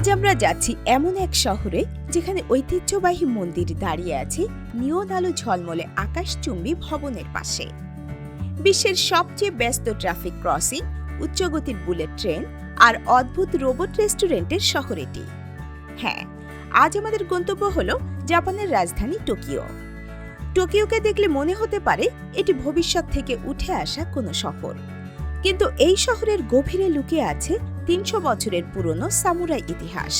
আজ আমরা যাচ্ছি এমন এক শহরে যেখানে ঐতিহ্যবাহী মন্দির দাঁড়িয়ে আছে নিয়ন আলো ঝলমলে আকাশচুম্বী ভবনের পাশে। বিশ্বের সবচেয়ে ব্যস্ত ট্রাফিক ক্রসিং, উচ্চগতির বুলেট ট্রেন আর অদ্ভুত রোবট রেস্টুরেন্টের শহর এটি। হ্যাঁ আজ আমাদের গন্তব্য হলো জাপানের রাজধানী টোকিও। টোকিওকে দেখলে মনে হতে পারে এটি ভবিষ্যৎ থেকে উঠে আসা কোনো শহর কিন্তু এই শহরের গভীরে লুকিয়ে আছে তিনশো বছরের পুরনো সামুরাই ইতিহাস।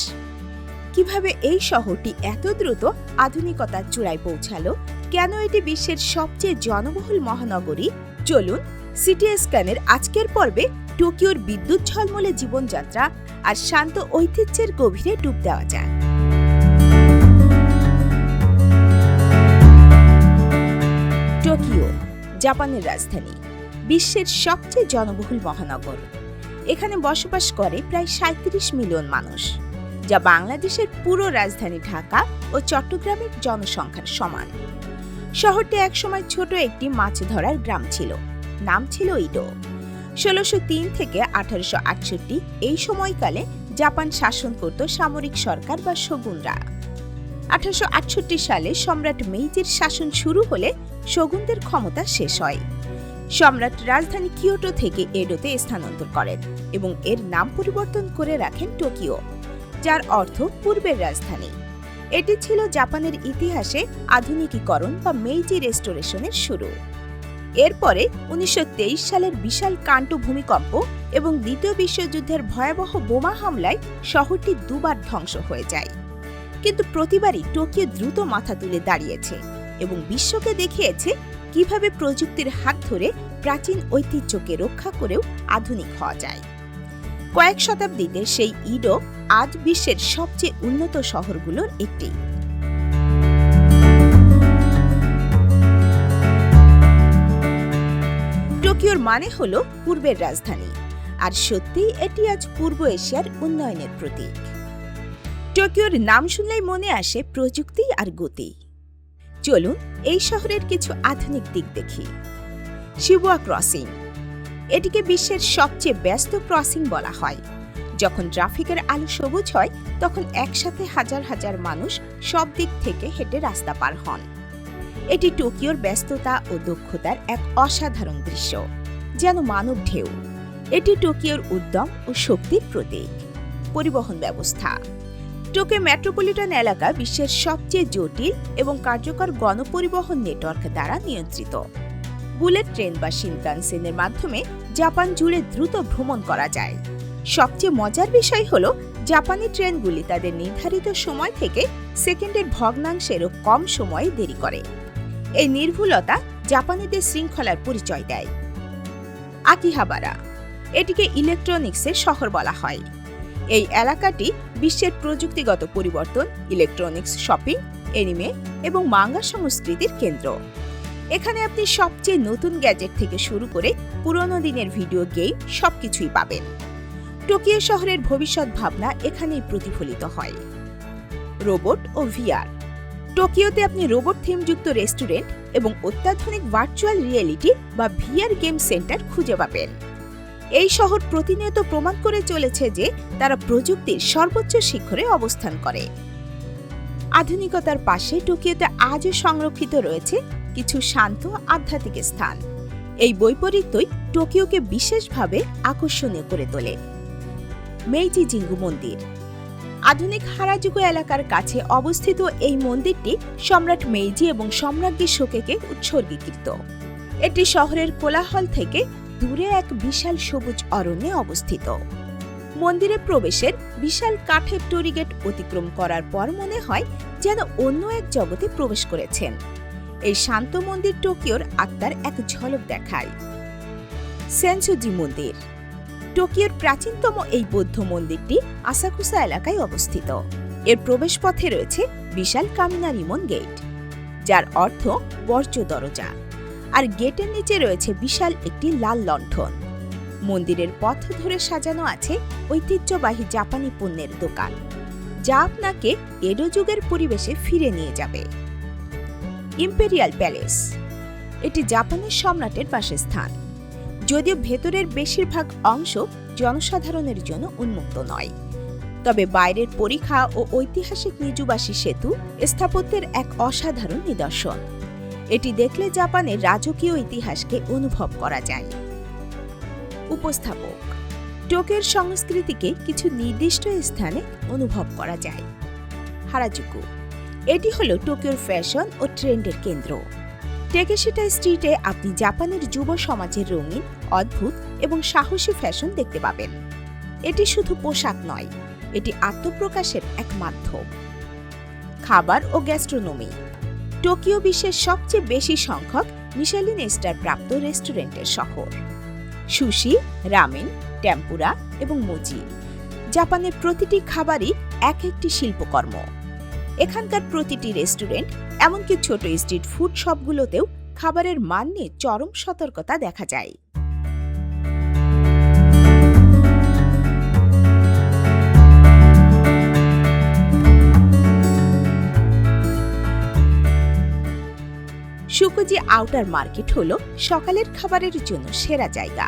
কীভাবে এই শহরটি এত দ্রুত আধুনিকতার চূড়ায় পৌঁছালো? কেন এটি বিশ্বের সবচেয়ে জনবহুল মহানগরী? চলুন সিটি স্ক্যানের আজকের পর্বে টোকিওর বিদ্যুৎ ঝলমলে জীবনযাত্রা আর শান্ত ঐতিহ্যের গভীরে ডুব দেওয়া যায় টোকিও, জাপানের রাজধানী, বিশ্বের সবচেয়ে জনবহুল মহানগর। এখানে বসবাস করে প্রায় সাঁত্রিশ মিলিয়ন মানুষ, যা বাংলাদেশের পুরো রাজধানী ঢাকা ও চট্টগ্রামের জনসংখ্যার সমান। শহরটি একসময় ছোট একটি মাছ ধরার গ্রাম ছিল, নাম ছিল ইডো। ষোলোশো তিন থেকে আঠারোশো আটষট্টি এই সময়কালে জাপান শাসন করত সামরিক সরকার বা শগুনরা। আঠারোশো আটষট্টি সালে সম্রাট মেইজির শাসন শুরু হলে শগুনদের ক্ষমতা শেষ হয়। সম্রাট রাজধানী কিয়োটো থেকে এডোতে স্থানান্তর করেন এবং এর নাম পরিবর্তন করে রাখেন টোকিও, যার অর্থ পূর্বের রাজধানী। এটি ছিল জাপানের ইতিহাসে আধুনিকীকরণ বা মেইজি রেস্টোরেশনের শুরু। এরপরে উনিশশো তেইশ সালের বিশাল কাণ্ট ভূমিকম্প এবং দ্বিতীয় বিশ্বযুদ্ধের ভয়াবহ বোমা হামলায় শহরটি দুবার ধ্বংস হয়ে যায়। কিন্তু প্রতিবারই টোকিও দ্রুত মাথা তুলে দাঁড়িয়েছে এবং বিশ্বকে দেখিয়েছে কীভাবে প্রযুক্তির হাত ধরে প্রাচীন ঐতিহ্যকে রক্ষা করেও আধুনিক হওয়া যায়। কয়েক শতাব্দীতে সেই ইডো আজ বিশ্বের সবচেয়ে উন্নত শহরগুলোর একটি। টোকিওর মানে হল পূর্বের রাজধানী, আর সত্যিই এটি আজ পূর্ব এশিয়ার উন্নয়নের প্রতীক। টোকিওর নাম শুনলেই মনে আসে প্রযুক্তি আর গতি। চলুন এই শহরের কিছু আধুনিক দিক দেখি। Shibuya crossing. এটিকে বিশ্বের সবচেয়ে ব্যস্ত ক্রসিং বলা হয়। যখন ট্রাফিকের আলো সবুজ হয়, তখন একসাথে হাজার হাজার মানুষ সব দিক থেকে হেঁটে রাস্তা পার হন। এটি টোকিওর ব্যস্ততা ও দক্ষতার এক অসাধারণ দৃশ্য, যেন মানব ঢেউ। এটি টোকিওর উদ্যম ও শক্তির প্রতীক। পরিবহন ব্যবস্থা। টোকিও মেট্রোপলিটন এলাকা বিশ্বের সবচেয়ে জটিল এবং কার্যকর গণপরিবহন নেটওয়ার্ক দ্বারা নিয়ন্ত্রিত। বুলেট ট্রেন বা শিনকানসেনের মাধ্যমে জাপান জুড়ে দ্রুত ভ্রমণ করা যায়। সবচেয়ে মজার বিষয় হল, জাপানি ট্রেনগুলি তাদের নির্ধারিত সময় থেকে সেকেন্ডের ভগ্নাংশেরও কম সময়ে দেরি করে। এই নির্ভুলতা জাপানিদের শৃঙ্খলার পরিচয় দেয়। আকিহাবারা, এটিকে ইলেকট্রনিক্সের শহর বলা হয়। এই এলাকাটি বিশ্বের প্রযুক্তিগত পরিবর্তন ইলেকট্রনিক্স শপিং এনিমে এবং মাঙ্গা সংস্কৃতির কেন্দ্র। এখানে আপনি সবচেয়ে নতুন গ্যাজেট থেকে শুরু করে পুরনো দিনের ভিডিও গেম সবকিছুই পাবেন। টোকিও শহরের ভবিষ্যৎ ভাবনা এখানেই প্রতিফলিত হয়। রোবট ও ভিআর। টোকিওতে আপনি রোবট থিমযুক্ত রেস্টুরেন্ট এবং অত্যাধুনিক ভার্চুয়াল রিয়েলিটি বা ভিআর গেম সেন্টার খুঁজে পাবেন। এই শহর প্রতিনিয়ত প্রমাণ করে চলেছে যে তারা প্রযুক্তির সর্বোচ্চ শিখরে অবস্থান করে। আধুনিকতার পাশে টোকিওতে আজও সংরক্ষিত রয়েছে কিছু শান্ত আধ্যাত্মিক স্থান। এই বৈপরীত্যই টোকিওকে বিশেষভাবে আকর্ষণীয় করে তোলে। মেইজি জিঙ্গু মন্দির। আধুনিক হারাজুগো এলাকার কাছে অবস্থিত এই মন্দিরটি সম্রাট মেইজি এবং সম্রাজ্ঞী শোকেকে উৎসর্গীকৃত। এটি শহরের কোলাহল থেকে দূরে এক বিশাল সবুজ অরণ্যে অবস্থিত। মন্দিরে প্রবেশের বিশাল কাঠের টরিগেট অতিক্রম করার পর মনে হয় যেন অন্য এক জগতে প্রবেশ করেছেন। এই শান্ত মন্দির টোকিওর আত্মার এক ঝলক দেখায়। সেন্সুজি মন্দির। টোকিওর প্রাচীনতম এই বৌদ্ধ মন্দিরটি আসাকুসা এলাকায় অবস্থিত। এর প্রবেশপথে রয়েছে বিশাল কামিনারিমন গেট, যার অর্থ বর্জ্য দরজা। আর গেটের নিচে রয়েছে বিশাল একটি লাল লণ্ঠন। মন্দিরের পথ ধরে সাজানো আছে ঐতিহ্যবাহী জাপানি পণ্যের দোকান, যা আপনাকে এডো যুগের পরিবেশে ফিরে নিয়ে যাবে। ইম্পেরিয়াল প্যালেস, এটি জাপানের সম্রাটের বাসস্থান, যদিও ভেতরের বেশিরভাগ অংশ জনসাধারণের জন্য উন্মুক্ত নয়। তবে বাইরের পরীক্ষা ও ঐতিহাসিক নিজুবাসী সেতু স্থাপত্যের এক অসাধারণ নিদর্শন। এটি দেখলে জাপানের রাজকীয় ইতিহাসকে অনুভব করা যায়। উপস্থাপক টোকের সংস্কৃতিকে কিছু নির্দিষ্ট স্থানে অনুভব করা যায়। হারাজুকু, এটি হলো টোকিওর ফ্যাশন ও ট্রেন্ডের কেন্দ্র। টেকেশিটা স্ট্রিটে আপনি জাপানের যুব সমাজের রঙিন, অদ্ভুত এবং সাহসী ফ্যাশন দেখতে পাবেন। এটি শুধু পোশাক নয়, এটি আত্মপ্রকাশের এক মাধ্যম। খাবার ও গ্যাস্ট্রোনমি টোকিও বিশ্বের সবচেয়ে বেশি সংখ্যক মিশেলিন স্টার প্রাপ্ত রেস্টুরেন্টের শহর। সুশি, রামেন, টেম্পুরা এবং মোজি, জাপানের প্রতিটি খাবারই এক একটি শিল্পকর্ম। এখানকার প্রতিটি রেস্টুরেন্ট, এমনকি ছোট স্ট্রিট ফুড শপগুলোতেও খাবারের মান নিয়ে চরম সতর্কতা দেখা যায়। সুকুজি আউটার মার্কেট হল সকালের খাবারের জন্য সেরা জায়গা।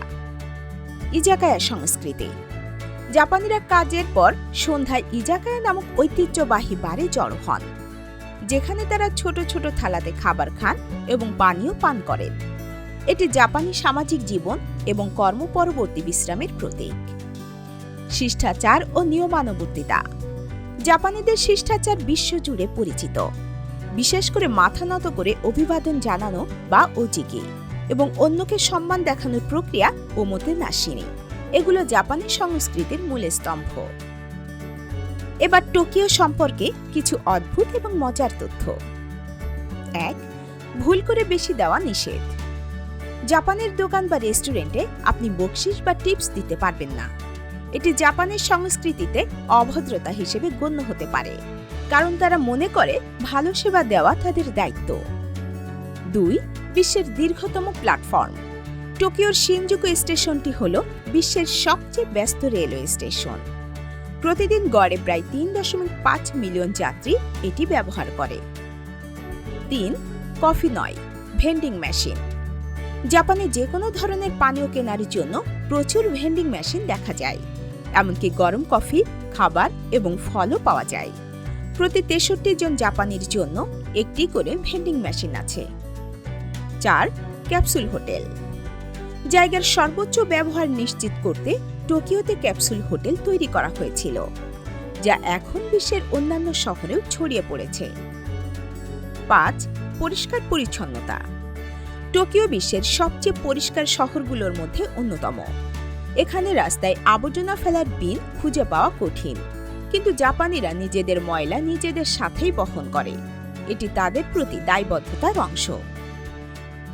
ইজাকায়া সংস্কৃতি। জাপানিরা কাজের পর সন্ধ্যায় ইজাকায়া নামক ঐতিহ্যবাহী বারে জড়ো হন, যেখানে তারা ছোট ছোট থালাতে খাবার খান এবং পানীয় পান করেন। এটি জাপানি সামাজিক জীবন এবং কর্ম পরবর্তী বিশ্রামের প্রতীক। শিষ্টাচার ও নিয়মানুবর্তিতা। জাপানিদের শিষ্টাচার বিশ্বজুড়ে পরিচিত। বিশেষ করে মাথা নত করে অভিবাদন জানানো বা ওজিকি এবং অন্যকে সম্মান দেখানোর প্রক্রিয়া ও মতে নাসিনী। এগুলো জাপানি সংস্কৃতির মূল স্তম্ভ। এবার টোকিও সম্পর্কে কিছু অদ্ভুত এবং মজার তথ্য। এক, ভুল করে বেশি দেওয়া নিষেধ। জাপানের দোকান বা রেস্টুরেন্টে আপনি বকশিস বা টিপস দিতে পারবেন না। এটি জাপানের সংস্কৃতিতে অভদ্রতা হিসেবে গণ্য হতে পারে। কারণ তারা মনে করে ভালো সেবা দেওয়া তাদের দায়িত্ব। দুই, বিশ্বের দীর্ঘতম প্ল্যাটফর্ম। টোকিওর শিনজুকু স্টেশনটি হল বিশ্বের সবচেয়ে ব্যস্ত রেলওয়ে স্টেশন। প্রতিদিন গড়ে প্রায় তিন দশমিক পাঁচ মিলিয়ন যাত্রী এটি ব্যবহার করে। তিন, কফি নয়, ভেন্ডিং মেশিন। জাপানে যে কোনো ধরনের পানীয় কেনার জন্য প্রচুর ভেন্ডিং মেশিন দেখা যায়। এমনকি গরম কফি, খাবার এবং ফলও পাওয়া যায়। প্রতি তেষট্টি জন জাপানির জন্য একটি করে ভেন্ডিং মেশিন আছে। চার, ক্যাপসুল হোটেল। জায়গার সর্বোচ্চ ব্যবহার নিশ্চিত করতে টোকিওতে ক্যাপসুল হোটেল তৈরি করা হয়েছিল, যা এখন বিশ্বের অন্যান্য শহরেও ছড়িয়ে পড়েছে। পাঁচ, পরিষ্কার পরিচ্ছন্নতা। টোকিও বিশ্বের সবচেয়ে পরিষ্কার শহরগুলোর মধ্যে অন্যতম। এখানে রাস্তায় আবর্জনা ফেলার বিন খুঁজে পাওয়া কঠিন। কিন্তু জাপানিরা নিজেদের ময়লা নিজেদের সাথেই বহন করে। এটি তাদের প্রতি দায়বদ্ধতার অংশ।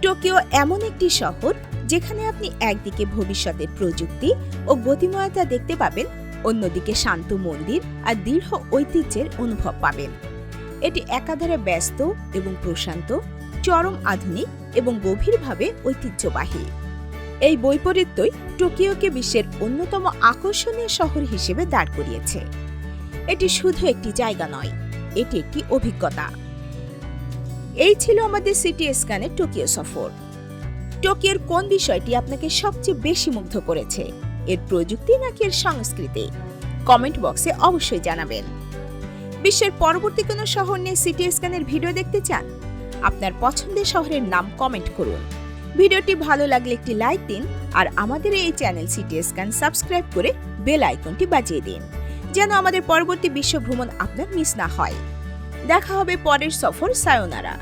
টোকিও এমন একটি শহর যেখানে আপনি একদিকে ভবিষ্যতের প্রযুক্তি ও গতিময়তা দেখতে পাবেন, অন্যদিকে শান্ত মন্দির আর দৃঢ় ঐতিহ্যের অনুভব পাবেন। এটি একাধারে ব্যস্ত এবং প্রশান্ত, চরম আধুনিক এবং গভীরভাবে ঐতিহ্যবাহী। এই বৈপরীত্যই টোকিওকে বিশ্বের অন্যতম আকর্ষণীয় শহর হিসেবে দাঁড় করিয়েছে। এটি শুধু একটি জায়গা নয়, এটি একটি অভিজ্ঞতা। এই ছিল আমাদের সিটি স্ক্যানের টোকিও সফর। টোকিওর কোন বিষয়টি আপনাকে সবচেয়ে বেশি মুগ্ধ করেছে? এর প্রযুক্তি নাকি এর সংস্কৃতি? কমেন্ট বক্সে অবশ্যই জানাবেন। বিশ্বের পরবর্তী কোনো শহর নিয়ে সিটি স্ক্যানের ভিডিও দেখতে চান? আপনার পছন্দের শহরের নাম কমেন্ট করুন। ভিডিওটি ভালো লাগলে একটি লাইক দিন আর আমাদের এই চ্যানেল সিটি স্ক্যান সাবস্ক্রাইব করে বেল আইকনটি বাজিয়ে দিন। যেন আমাদের পরবর্তী বিশ্ব ভ্রমণ আপনার মিস না হয়। দেখা হবে পরের সফর সায়োনারা।